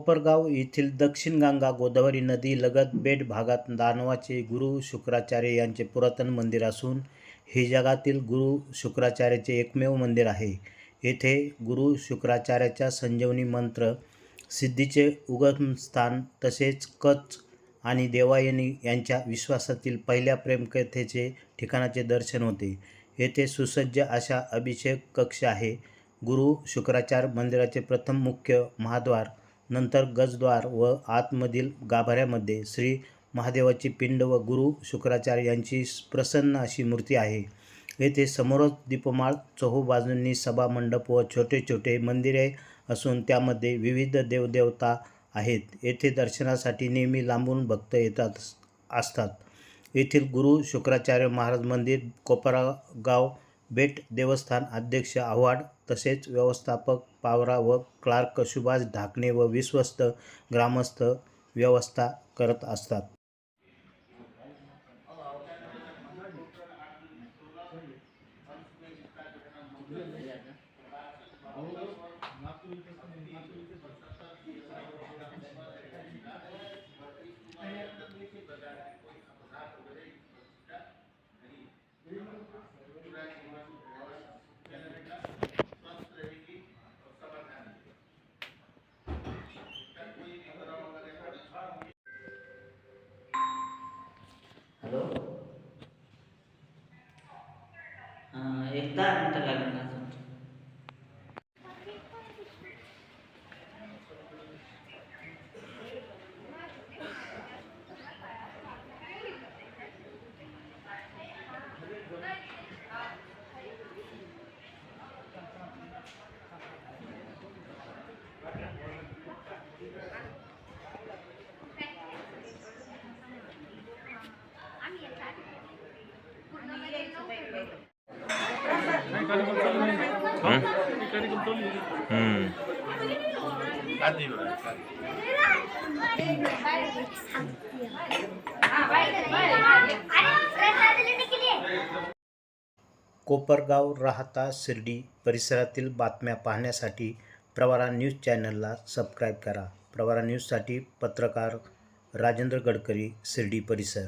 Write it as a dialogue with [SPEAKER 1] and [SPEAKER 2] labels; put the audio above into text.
[SPEAKER 1] कोपरगाव येथील दक्षिण गंगा गोदावरी नदी लगत बेट भागात दानवाचे गुरु शुक्राचार्य यांचे पुरातन मंदिर असून हे जगातील गुरु शुक्राचार्याचे एकमेव मंदिर आहे. येथे गुरु शुक्राचार्याच्या संजीवनी मंत्र सिद्धीचे उगमस्थान तसेच कच आणि देवायनी यांच्या विश्वासातील पहिल्या प्रेमकथेचे ठिकाणाचे दर्शन होते. येथे सुसज्ज अशा अभिषेक कक्ष आहे. गुरु शुक्राचार्य मंदिराचे प्रथम मुख्य महाद्वार नंतर गजद्वार व आतमधील गाभाऱ्यामध्ये श्री महादेवाची पिंड व गुरु शुक्राचार्य यांची प्रसन्न अशी मूर्ती आहे. येथे समोरच दीपमाळ चोहोबाजूंनी सभामंडप व छोटे छोटे मंदिरे असून त्यामध्ये विविध देवदेवता आहेत. येथे दर्शनासाठी नेहमी लांबून भक्त येतात असतात. येथील गुरु शुक्राचार्य महाराज मंदिर कोपरागाव बेट देवस्थान अध्यक्ष आव्हाड तसेच व्यवस्थापक पावरा व क्लार्क सुभाष ढाकणे व विश्वस्त ग्रामस्थ व्यवस्था करत असतात.
[SPEAKER 2] हॅलो? एकदा मिनटं लागेल
[SPEAKER 1] कोपरगाव राहता शिर्डी परिसरातील बातम्या पाहण्यासाठी प्रवारा न्यूज चॅनलला सबस्क्राईब करा. प्रवारा न्यूजसाठी पत्रकार राजेंद्र गडकरी शिर्डी परिसर.